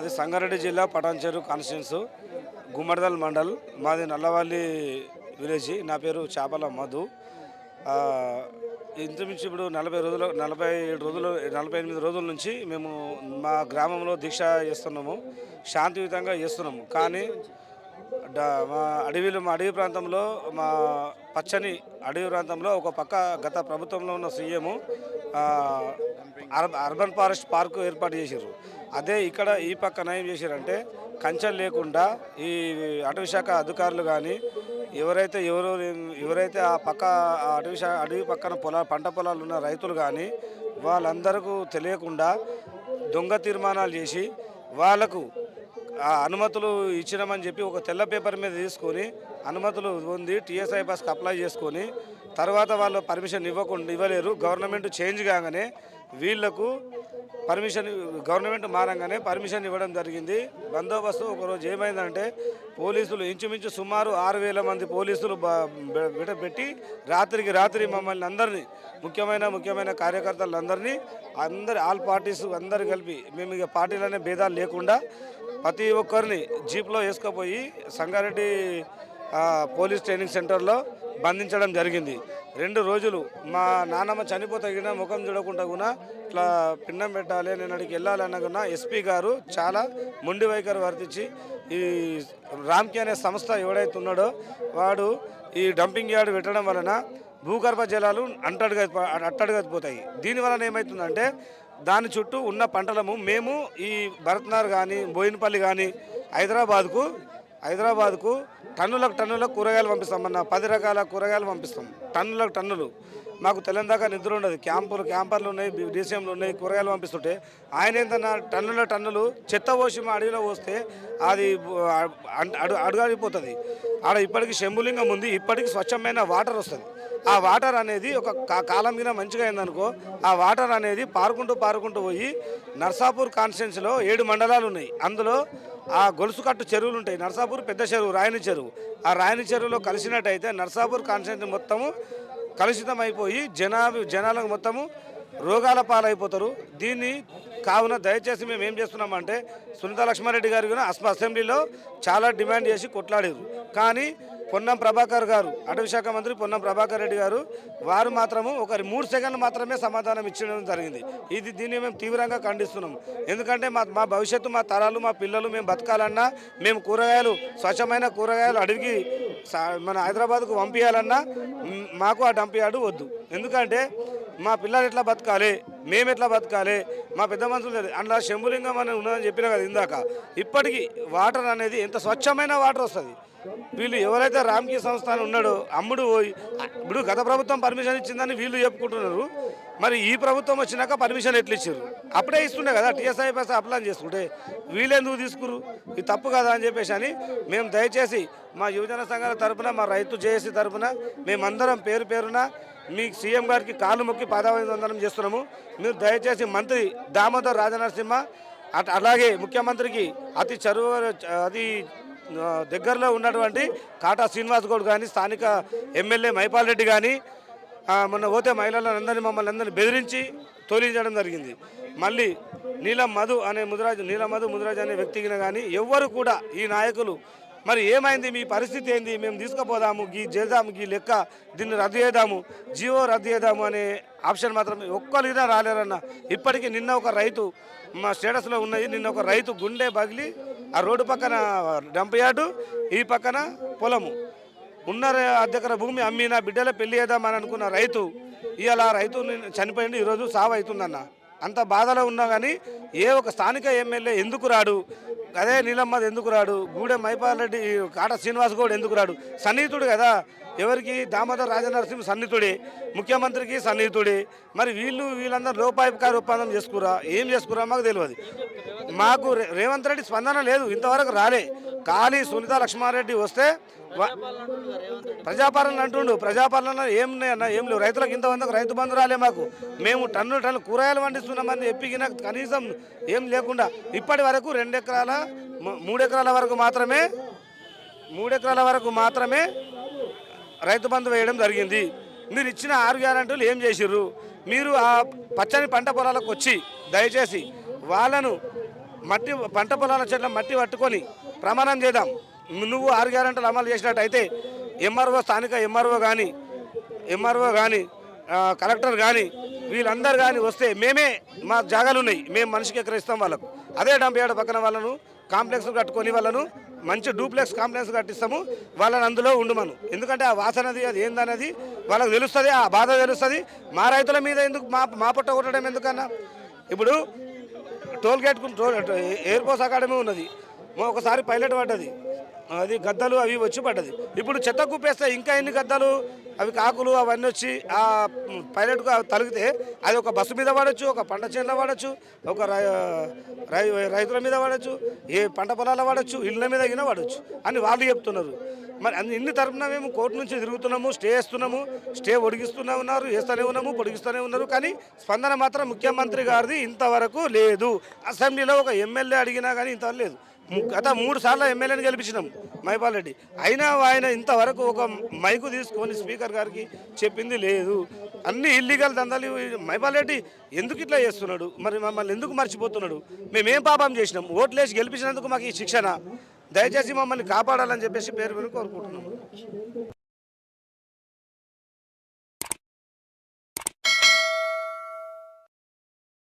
మాది సంగారెడ్డి జిల్లా పటాన్చెరు కాన్స్టిట్యున్స్ గుమ్మడిదల్ మండల్. మాది నల్లవల్లి విలేజ్. నా పేరు చేపల మధు. ఆ, ఇంచుమించు ఇప్పుడు నలభై రోజులు నలభై ఏడు రోజులు నలభై ఎనిమిది రోజుల నుంచి మేము మా గ్రామంలో దీక్ష చేస్తున్నాము శాంతియుతంగా చేస్తున్నాము. కానీ మా అడవిలో మా అడవి ప్రాంతంలో మా పచ్చని అడవి ప్రాంతంలో ఒక పక్క గత ప్రభుత్వంలో ఉన్న సీఎం అర్బన్ ఫారెస్ట్ పార్క్ ఏర్పాటు చేశారు అదే ఇక్కడ ఈ పక్కన ఏం చేశారంటే కంచెలు లేకుండా ఈ అటవీ శాఖ అధికారులు కానీ ఎవరైతే ఎవరు ఎవరైతే ఆ పక్క అటవీ శాఖ అడవి పక్కన పొలా పంట పొలాలు ఉన్న రైతులు కానీ వాళ్ళందరికీ తెలియకుండా దొంగ తీర్మానాలు చేసి వాళ్ళకు ఆ అనుమతులు ఇచ్చినామని చెప్పి ఒక తెల్ల పేపర్ మీద తీసుకొని అనుమతులు పొంది టీఎస్ఐ బస్కి అప్లై చేసుకొని తర్వాత వాళ్ళు పర్మిషన్ ఇవ్వకుండా ఇవ్వలేరు. గవర్నమెంట్ చేంజ్ కాగానే వీళ్ళకు పర్మిషన్ గవర్నమెంట్ మారంగానే పర్మిషన్ ఇవ్వడం జరిగింది. బందోబస్తు ఒకరోజు ఏమైందంటే పోలీసులు ఇంచుమించు సుమారు ఆరు వేల మంది పోలీసులు బ- రాత్రికి రాత్రి మమ్మల్ని అందరినీ ముఖ్యమైన ముఖ్యమైన కార్యకర్తలందరినీ అందరి ఆల్ పార్టీస్ అందరు కలిపి మేము ఇక పార్టీలనే భేదాలు లేకుండా ప్రతి ఒక్కరిని జీప్లో వేసుకుపోయి సంగారెడ్డి పోలీస్ ట్రైనింగ్ సెంటర్లో బంధించడం జరిగింది. రెండు రోజులు మా నాన్నమ్మ చనిపోతే గిన ముఖం చూడకుండా కూడా ఇట్లా పిండం పెట్టాలి నేను అడిగి వెళ్ళాలన్న ఎస్పీ గారు చాలా మొండి వైఖరి వర్తించి ఈ రామ్కి అనే సంస్థ ఎవడైతే ఉన్నాడో వాడు ఈ డంపింగ్ యార్డ్ పెట్టడం వలన భూగర్భ జలాలు అంటడుగా అట్టడుగపోతాయి. పోతాయి దీనివలన ఏమవుతుందంటే దాని చుట్టూ ఉన్న పంటలము మేము ఈ భరత్నార్ కానీ బోయినపల్లి కానీ హైదరాబాద్కు హైదరాబాద్కు టన్నులకు టన్నులకు కూరగాయలు పంపిస్తాం మన పది రకాల కూరగాయలు పంపిస్తాం. టన్నులకు టన్నులు. మాకు తెలంగాణ నిద్ర ఉండదు. క్యాంపులు క్యాంపర్లు ఉన్నాయి డీసీఎంలు ఉన్నాయి కూరగాయలు పంపిస్తుంటే. ఆయన ఏంటన్నా టన్నుల టన్నులు చెత్త పోసి మా అడవిలో పోస్తే అది అడుగాడిపోతుంది ఆడ ఇప్పటికి శంభులింగం ఉంది. ఇప్పటికి స్వచ్ఛమైన వాటర్ వస్తుంది. ఆ వాటర్ అనేది ఒక కాలం మీద మంచిగా అయిందనుకో ఆ వాటర్ అనేది పారుకుంటూ పారుకుంటూ పోయి నర్సాపూర్ కాన్స్టిట్యున్సీలో ఏడు మండలాలు ఉన్నాయి. అందులో ఆ గొలుసు కట్టు చెరువులు ఉంటాయి. నర్సాపూర్ పెద్ద చెరువు రాయని చెరువు. ఆ రాయని చెరువులో కలిసినట్టయితే నర్సాపూర్ కాన్స్టిట్యున్సీ మొత్తము కలుషితం అయిపోయి జనాభా జనాలకు మొత్తము రోగాల పాలైపోతారు. దీన్ని కావున దయచేసి మేము ఏం చేస్తున్నామంటే సునీత లక్ష్మారెడ్డి గారు కూడా అసెంబ్లీలో చాలా డిమాండ్ చేసి కొట్లాడారు కానీ పొన్నం ప్రభాకర్ గారు అటవీశాఖ మంత్రి పొన్నం ప్రభాకర్ రెడ్డి గారు వారు మాత్రము ఒక మూడు సెకండ్లు మాత్రమే సమాధానం ఇచ్చడం జరిగింది. ఇది దీన్ని మేము తీవ్రంగా ఖండిస్తున్నాం. ఎందుకంటే మా మా భవిష్యత్తు మా తరాలు మా పిల్లలు మేము బతకాలన్నా మేము కూరగాయలు స్వచ్ఛమైన కూరగాయలు అడిగి మన హైదరాబాద్కు పంపించాలన్నా మాకు ఆ డంపియాడు వద్దు. ఎందుకంటే మా పిల్లలు ఎట్లా బతకాలి మేము ఎట్లా బతకాలి మా పెద్ద మనుషులు లేదు. అందులో శంభులింగం అని ఉన్నదని చెప్పిన కదా ఇందాక. ఇప్పటికీ వాటర్ అనేది ఎంత స్వచ్ఛమైన వాటర్ వస్తుంది. వీళ్ళు ఎవరైతే రామ్కీ సంస్థానం ఉన్నాడో అమ్ముడు ఇప్పుడు గత ప్రభుత్వం పర్మిషన్ ఇచ్చిందని వీళ్ళు చెప్పుకుంటున్నారు. మరి ఈ ప్రభుత్వం వచ్చినాక పర్మిషన్ ఎట్లా ఇచ్చారు అప్పుడే ఇస్తుండే కదా టీఎస్ఐ పైసా అప్లై చేసుకుంటే. వీళ్ళెందుకు తీసుకురు ఇది తప్పు కదా అని చెప్పేసి అని మేము దయచేసి మా యువజన సంఘాల తరఫున మా రైతు జేఏసీ తరపున మేమందరం పేరు పేరున మీ సీఎం గారికి కాలు మొక్కి పాదాభివందనం చేస్తున్నాము. మీరు దయచేసి మంత్రి దామోదర్ రాజనరసింహ అట్ అలాగే ముఖ్యమంత్రికి అతి చరువు అతి దగ్గరలో ఉన్నటువంటి కాటా శ్రీనివాస్ గౌడ్ కానీ స్థానిక ఎమ్మెల్యే మైపాల్ రెడ్డి కానీ మొన్న పోతే మహిళలందరినీ మమ్మల్ని అందరినీ బెదిరించి తోలించడం జరిగింది. మళ్ళీ నీలం మధు అనే ముదిరాజు నీలం మధు ముదిరాజు అనే వ్యక్తికి కానీ ఎవ్వరు కూడా ఈ నాయకులు మరి ఏమైంది మీ పరిస్థితి ఏంది మేము తీసుకుపోదాము గీ చేద్దాము గీ లెక్క దీన్ని రద్దు చేద్దాము జీవో రద్దు చేద్దాము అనే ఆప్షన్ మాత్రం ఒక్కరిగా రాలేరన్న ఇప్పటికీ నిన్న ఒక రైతు మా స్టేటస్లో ఉన్నది నిన్న ఒక రైతు గుండె బగిలి ఆ రోడ్డు పక్కన డంప్ యార్డు ఈ పక్కన పొలము. ఉన్న అద్దెకర భూమి అమ్మిన బిడ్డల పెళ్ళి చేద్దామని అనుకున్న రైతు ఇవాళ ఆ రైతు చనిపోయింది ఈరోజు సావు అవుతుందన్న. అంత బాధలో ఉన్నా కానీ ఏ ఒక స్థానిక ఎమ్మెల్యే ఎందుకు రాడు? అదే నీలమ్మది ఎందుకు రాడు? గూడె మైపాల్ రెడ్డి కాట శ్రీనివాస్ గౌడ్ ఎందుకు రాడు? సన్నిహితుడు కదా. ఎవరికి? దామోదర్ రాజనరసింహ సన్నిహితుడే. ముఖ్యమంత్రికి సన్నిహితుడే. మరి వీళ్ళు వీళ్ళందరూ లోపాయికారి ఒప్పందం చేసుకురా? ఏం చేసుకురా? మాకు తెలియదు. మాకు రేవంత్ రెడ్డి స్పందన లేదు ఇంతవరకు రాలే. కానీ సునీత లక్ష్మారెడ్డి వస్తే ప్రజాపాలన అంటుండు. ప్రజాపాలన ఏం ఉన్నాయన్న ఏం లేవు. రైతులకు ఇంతమందికి రైతు బంధు రాలే మాకు. మేము టన్ను టన్ను కూరగాయలు పండిస్తున్నామని చెప్పిన కనీసం ఏం లేకుండా ఇప్పటి వరకు రెండు ఎకరాల మూడు ఎకరాల వరకు మాత్రమే మూడు ఎకరాల వరకు మాత్రమే రైతు బంధు వేయడం జరిగింది. మీరు ఇచ్చిన ఆరు గ్యారంటీలు ఏం చేసిర్రు? మీరు ఆ పచ్చని పంట పొలాలకు వచ్చి దయచేసి వాళ్ళను మట్టి పంట పొలాల చెట్ల మట్టి పట్టుకొని ప్రమాణం చేద్దాం. నువ్వు ఆరు గ్యారంటీలు అమలు చేసినట్టయితే ఎంఆర్ఓ స్థానిక ఎంఆర్ఓ కానీ ఎంఆర్ఓ కానీ కలెక్టర్ కానీ వీళ్ళందరూ కానీ వస్తే మేమే మా జాగాలు ఉన్నాయి మేము మనిషికి ఎక్కరిస్తాం వాళ్ళకు. అదే డంపేట పక్కన వాళ్ళను కాంప్లెక్స్ కట్టుకొని వాళ్ళను మంచి డూప్లెక్స్ కాంప్లెక్స్ కట్టిస్తాము. వాళ్ళని అందులో ఉండమను ఎందుకంటే ఆ వాసనది అది ఏందన్నది వాళ్ళకి తెలుస్తుంది ఆ బాధ తెలుస్తుంది. మా రైతుల మీద ఎందుకు మా మా పుట్ట కొట్టడం ఎందుకన్నా? ఇప్పుడు toll gate toll air force academy ఉన్నది. ఒకసారి పైలట్ పడ్డది. అది గద్దలు అవి వచ్చి పడ్డది. ఇప్పుడు చెత్త కుప్పేస్తే ఇంకా ఎన్ని గద్దలు? అవి కాకులు అవన్నీ వచ్చి ఆ పైలట్కు తలిగితే అది ఒక బస్సు మీద పడవచ్చు ఒక పంట చేనులో పడవచ్చు ఒక రై- రై- రైతుల మీద పడవచ్చు ఏ పంట పొలాల పడవచ్చు ఇళ్ళ మీద అయినా పడవచ్చు అని వాళ్ళు చెప్తున్నారు. మరి అన్ని ఇన్ని తరఫున మేము కోర్టు నుంచి తిరుగుతున్నాము స్టే వేస్తున్నాము స్టే ఒడిగిస్తూనే ఉన్నారు వేస్తూనే ఉన్నాము పొడిగిస్తూనే ఉన్నారు కానీ స్పందన మాత్రం ముఖ్యమంత్రి గారిది ఇంతవరకు లేదు. అసెంబ్లీలో ఒక ఎమ్మెల్యే అడిగినా కానీ ఇంతవరకు లేదు. గత మూడు సార్లు ఎమ్మెల్యేని గెలిపించినాం మహిపాల్ రెడ్డి. అయినా ఆయన ఇంతవరకు ఒక మైకు తీసుకొని స్పీకర్ గారికి చెప్పింది లేదు. అన్ని ఇల్లీగల్ దందాలు మహిపాల్ రెడ్డి ఎందుకు ఇట్లా చేస్తున్నాడు? మరి మమ్మల్ని ఎందుకు మర్చిపోతున్నాడు? మేమేం పాపం చేసినాం? ఓట్లేసి గెలిపించినందుకు మాకు ఈ శిక్షణ. దయచేసి మమ్మల్ని కాపాడాలని చెప్పేసి పేరు పేరు కోరుకుంటున్నాము